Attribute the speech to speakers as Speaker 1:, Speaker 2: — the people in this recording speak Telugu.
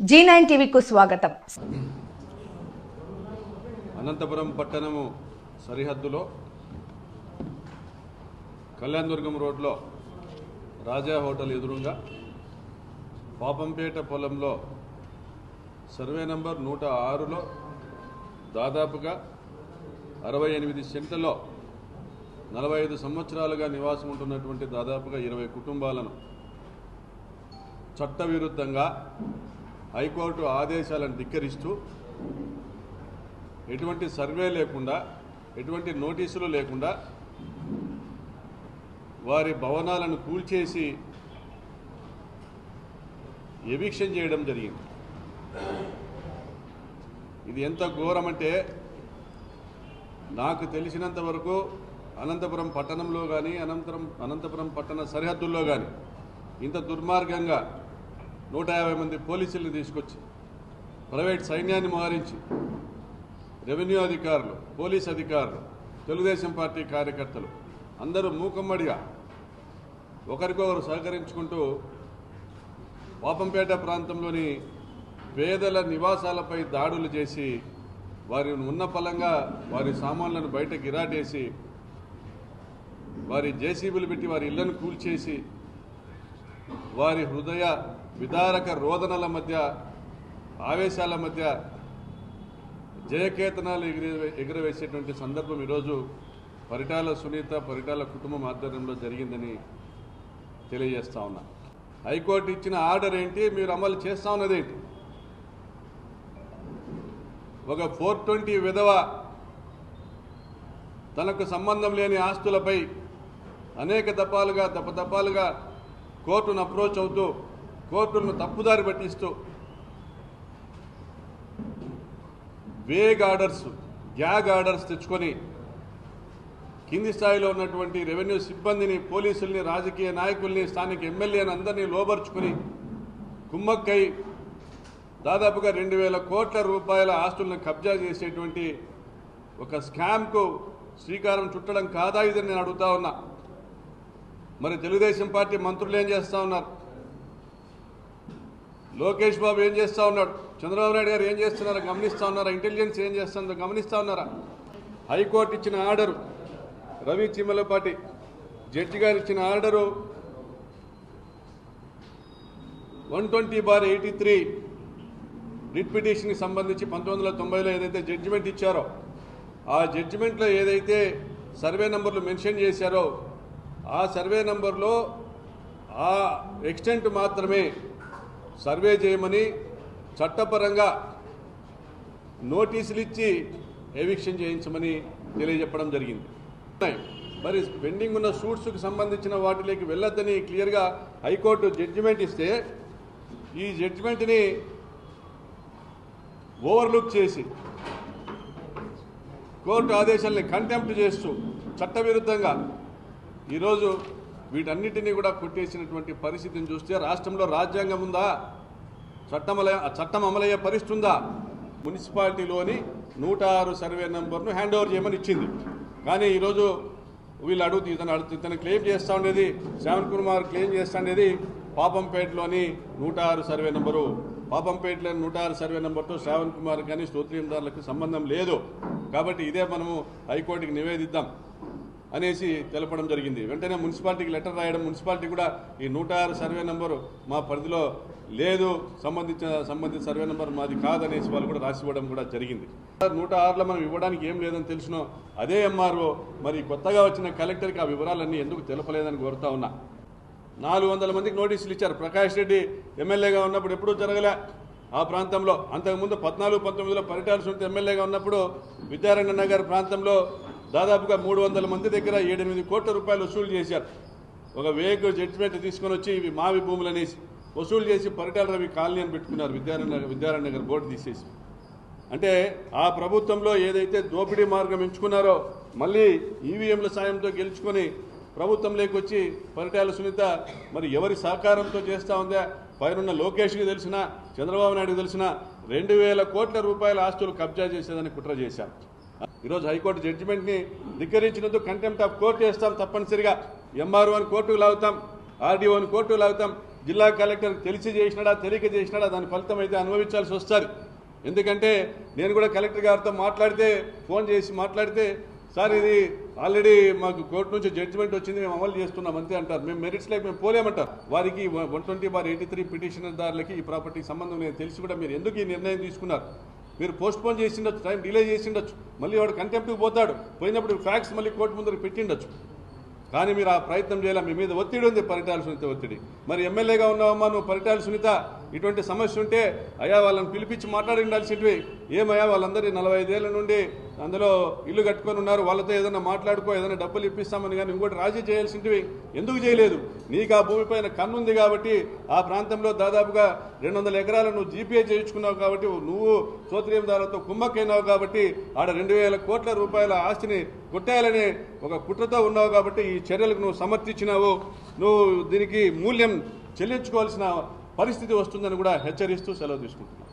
Speaker 1: జీ నైన్ టీవీకు స్వాగతం.
Speaker 2: అనంతపురం పట్టణము సరిహద్దులో కళ్యాణదుర్గం రోడ్లో రాజా హోటల్ ఎదురుగా పాపంపేట పొలంలో సర్వే నంబర్ నూట ఆరులో దాదాపుగా అరవై ఎనిమిది సెంట్లలో నలభై ఐదు సంవత్సరాలుగా నివాసం ఉంటున్నటువంటి దాదాపుగా ఇరవై కుటుంబాలను చట్టవిరుద్ధంగా హైకోర్టు ఆదేశాలను ధిక్కరిస్తూ ఎటువంటి సర్వే లేకుండా ఎటువంటి నోటీసులు లేకుండా వారి భవనాలను కూల్చేసి ఎవిక్షన్ చేయడం జరిగింది. ఇది ఎంత ఘోరమంటే నాకు తెలిసినంత వరకు అనంతపురం పట్టణంలో కానీ అనంతరం అనంతపురం పట్టణ సరిహద్దుల్లో కానీ ఇంత దుర్మార్గంగా నూట యాభై మంది పోలీసుల్ని తీసుకొచ్చి ప్రైవేట్ సైన్యాన్ని మోహరించి రెవెన్యూ అధికారులు పోలీస్ అధికారులు తెలుగుదేశం పార్టీ కార్యకర్తలు అందరూ మూకమ్మడిగా ఒకరికొకరు సహకరించుకుంటూ పాపంపేట ప్రాంతంలోని పేదల నివాసాలపై దాడులు చేసి వారి ఉన్న పలంగా వారి సామాన్లను బయట గిరాటేసి వారి జేసీబీలు పెట్టి వారి ఇళ్ళను కూల్చేసి వారి హృదయ విదారక రోదనల మధ్య ఆవేశాల మధ్య జయకేతనాలు ఎగిరే ఎగురవేసేటువంటి సందర్భం ఈరోజు పరిటాల సునీత పరిటాల కుటుంబం ఆధ్వర్యంలో జరిగిందని తెలియజేస్తా ఉన్నా. హైకోర్టు ఇచ్చిన ఆర్డర్ ఏంటి? మీరు అమలు చేస్తా ఉన్నది ఏంటి? ఒక ఫోర్ ట్వంటీ విధవ తనకు సంబంధం లేని ఆస్తులపై అనేక దపాలుగా దపదపాలుగా కోర్టును అప్రోచ్ అవుతూ కోర్టులను తప్పుదారి పట్టిస్తూ వేగ్ ఆర్డర్స్ గ్యాగ్ ఆర్డర్స్ తెచ్చుకొని కింది స్థాయిలో ఉన్నటువంటి రెవెన్యూ సిబ్బందిని పోలీసుల్ని రాజకీయ నాయకుల్ని స్థానిక ఎమ్మెల్యేని అందరినీ లోబర్చుకుని కుమ్మక్కై దాదాపుగా రెండు వేల కోట్ల రూపాయల ఆస్తులను కబ్జా చేసేటువంటి ఒక స్కామ్కు శ్రీకారం చుట్టడం కాదా ఇదని నేను అడుగుతా ఉన్నా. మరి తెలుగుదేశం పార్టీ మంత్రులు ఏం చేస్తా ఉన్నారు? లోకేష్ బాబు ఏం చేస్తూ ఉన్నాడు? చంద్రబాబు నాయుడు గారు ఏం చేస్తున్నారో? గమనిస్తూ ఉన్నారా? ఇంటెలిజెన్స్ ఏం చేస్తుందో గమనిస్తూ ఉన్నారా? హైకోర్టు ఇచ్చిన ఆర్డరు రవి చిమ్మలపాటి జడ్జి గారు ఇచ్చిన order one twenty bar eighty three writ పిటిషన్కి సంబంధించి పంతొమ్మిది వందల తొంభైలో ఏదైతే జడ్జిమెంట్ ఇచ్చారో ఆ జడ్జిమెంట్లో ఏదైతే సర్వే నంబర్లు మెన్షన్ చేశారో ఆ సర్వే నంబర్లో ఆ ఎక్స్టెంట్ మాత్రమే సర్వే చేయమని చట్టపరంగా నోటీసులు ఇచ్చి ఎవిక్షన్ చేయించమని తెలియజెప్పడం జరిగింది. మరి పెండింగ్ ఉన్న సూట్స్కి సంబంధించిన వాటిలోకి వెళ్ళొద్దని క్లియర్గా హైకోర్టు జడ్జిమెంట్ ఇస్తే ఈ జడ్జిమెంట్ని ఓవర్లుక్ చేసి కోర్టు ఆదేశాలని కంటెంప్ట్ చేస్తూ చట్టవిరుద్ధంగా ఈరోజు వీటన్నిటినీ కూడా కొట్టేసినటువంటి పరిస్థితిని చూస్తే రాష్ట్రంలో రాజ్యాంగం ఉందా? చట్టమల చట్టం అమలయ్యే పరిస్థితి ఉందా? మున్సిపాలిటీలోని నూట ఆరు సర్వే నెంబర్ను హ్యాండ్ ఓవర్ చేయమని ఇచ్చింది. కానీ ఈరోజు వీళ్ళు అడుగుతూ ఇతను అడుగుతూ ఇతను క్లెయిమ్ చేస్తూ ఉండేది శ్రావణ్ కుమార్ క్లెయిమ్ చేస్తూ ఉండేది పాపంపేటలోని నూట ఆరు సర్వే నెంబరు. పాపంపేటలోని నూట ఆరు సర్వే నెంబర్తో శ్రావణ్ కుమార్ కానీ స్తోత్రీందారులకు సంబంధం లేదు. కాబట్టి ఇదే మనము హైకోర్టుకి నివేదిద్దాం. అనేసి తెలపడం జరిగింది. వెంటనే మున్సిపాలిటీకి లెటర్ రాయడం మున్సిపాలిటీ కూడా ఈ నూట ఆరు సర్వే నెంబరు మా పరిధిలో లేదు సంబంధించిన సంబంధిత సర్వే నెంబర్ మాది కాదనేసి వాళ్ళు కూడా రాసి ఇవ్వడం కూడా జరిగింది. నూట ఆరులో మనం ఇవ్వడానికి ఏం లేదని తెలిసినో అదే ఎంఆర్ఓ మరి కొత్తగా వచ్చిన కలెక్టర్కి ఆ వివరాలన్నీ ఎందుకు తెలపలేదని కోరుతా ఉన్నా. నాలుగు వందల మందికి నోటీసులు ఇచ్చారు. ప్రకాష్ రెడ్డి ఎమ్మెల్యేగా ఉన్నప్పుడు ఎప్పుడూ జరగలే. ఆ ప్రాంతంలో అంతకుముందు పద్నాలుగు పంతొమ్మిదిలో పరిటాల సొంత ఎమ్మెల్యేగా ఉన్నప్పుడు విద్యారణ్య నగర్ ప్రాంతంలో దాదాపుగా మూడు వందల మంది దగ్గర ఏడెనిమిది కోట్ల రూపాయలు వసూలు చేశారు. ఒక వేగ్ జడ్జిమెంట్ తీసుకొని వచ్చి ఇవి మావి భూములనేసి వసూలు చేసి పరిటాల రవి కాలనీ అని పెట్టుకున్నారు విద్యారణ్య విద్యారణ్యగర్ బోర్డు తీసేసి. అంటే ఆ ప్రభుత్వంలో ఏదైతే దోపిడీ మార్గం ఎంచుకున్నారో మళ్ళీ ఈవీఎంల సాయంతో గెలుచుకొని ప్రభుత్వంలోకి వచ్చి పరిటాల సునీత మరి ఎవరి సహకారంతో చేస్తూ ఉందా? పైనున్న లోకేష్కి తెలిసిన చంద్రబాబు నాయుడుకి తెలిసిన రెండు వేల కోట్ల రూపాయల ఆస్తులు కబ్జా చేసేదని కుట్ర చేశారు. ఈరోజు హైకోర్టు జడ్జిమెంట్ని ధిక్కరించినందుకు కంటెంప్ట్ ఆఫ్ కోర్టు వేస్తాం తప్పనిసరిగా. ఎంఆర్ఓని కోర్టుకు లాగుతాం ఆర్డీఓని కోర్టుకు లాగుతాం జిల్లా కలెక్టర్ తెలిసి చేసినాడా తెలియక చేసినాడా దాని ఫలితం అయితే అనుభవించాల్సి వస్తుంది. ఎందుకంటే నేను కూడా కలెక్టర్ గారితో మాట్లాడితే ఫోన్ చేసి మాట్లాడితే సార్ ఇది ఆల్రెడీ మాకు కోర్టు నుంచి జడ్జిమెంట్ వచ్చింది మేము అమలు చేస్తున్నాం అంతే అంటారు. మేము మెరిట్స్ లైక్ మేము పోలేమంటారు. వారికి one twenty bar eighty three పిటిషనర్దారులకి ఈ ప్రాపర్టీకి సంబంధం నేను తెలిసి కూడా మీరు ఎందుకు ఈ నిర్ణయం తీసుకున్నారు? మీరు పోస్ట్పోన్ చేసిండొచ్చు టైం డిలే చేసిండొచ్చు మళ్ళీ వాడు కంటెంప్ట్కి పోతాడు. పోయినప్పుడు ఫ్యాక్స్ మళ్ళీ కోర్టు ముందర పెట్టిండొచ్చు. కానీ మీరు ఆ ప్రయత్నం చేయాలి? మీ మీద ఒత్తిడి ఉంది పరిటాల సునీత ఒత్తిడి. మరి ఎమ్మెల్యేగా ఉన్నావమ్మా నువ్వు పరిటాల సునీత? ఇటువంటి సమస్య ఉంటే అయ్యా వాళ్ళని పిలిపించి మాట్లాడి ఉండాల్సినవి ఏమయ్యా వాళ్ళందరి నలభై ఐదేళ్ళ నుండి అందులో ఇల్లు కట్టుకొని ఉన్నారు. వాళ్ళతో ఏదైనా మాట్లాడుకో ఏదైనా డబ్బులు ఇప్పిస్తామని కానీ ఇంకోటి రాజీ చేయాల్సినవి ఎందుకు చేయలేదు? నీకు ఆ భూమిపైన కన్నుంది కాబట్టి ఆ ప్రాంతంలో దాదాపుగా రెండు వందల ఎకరాలు నువ్వు జీపీఏ చేయించుకున్నావు కాబట్టి నువ్వు సోత్రియందారులతో కుమ్మక్కైనావు కాబట్టి ఆడ రెండు వేల కోట్ల రూపాయల ఆస్తిని కొట్టేయాలనే ఒక కుట్రతో ఉన్నావు కాబట్టి ఈ చర్యలకు నువ్వు సమర్థించినావు. నువ్వు దీనికి మూల్యం చెల్లించుకోవాల్సిన పరిస్థితి వస్తుందని కూడా హెచ్చరిస్తూ సెలవు తీసుకుంటున్నాను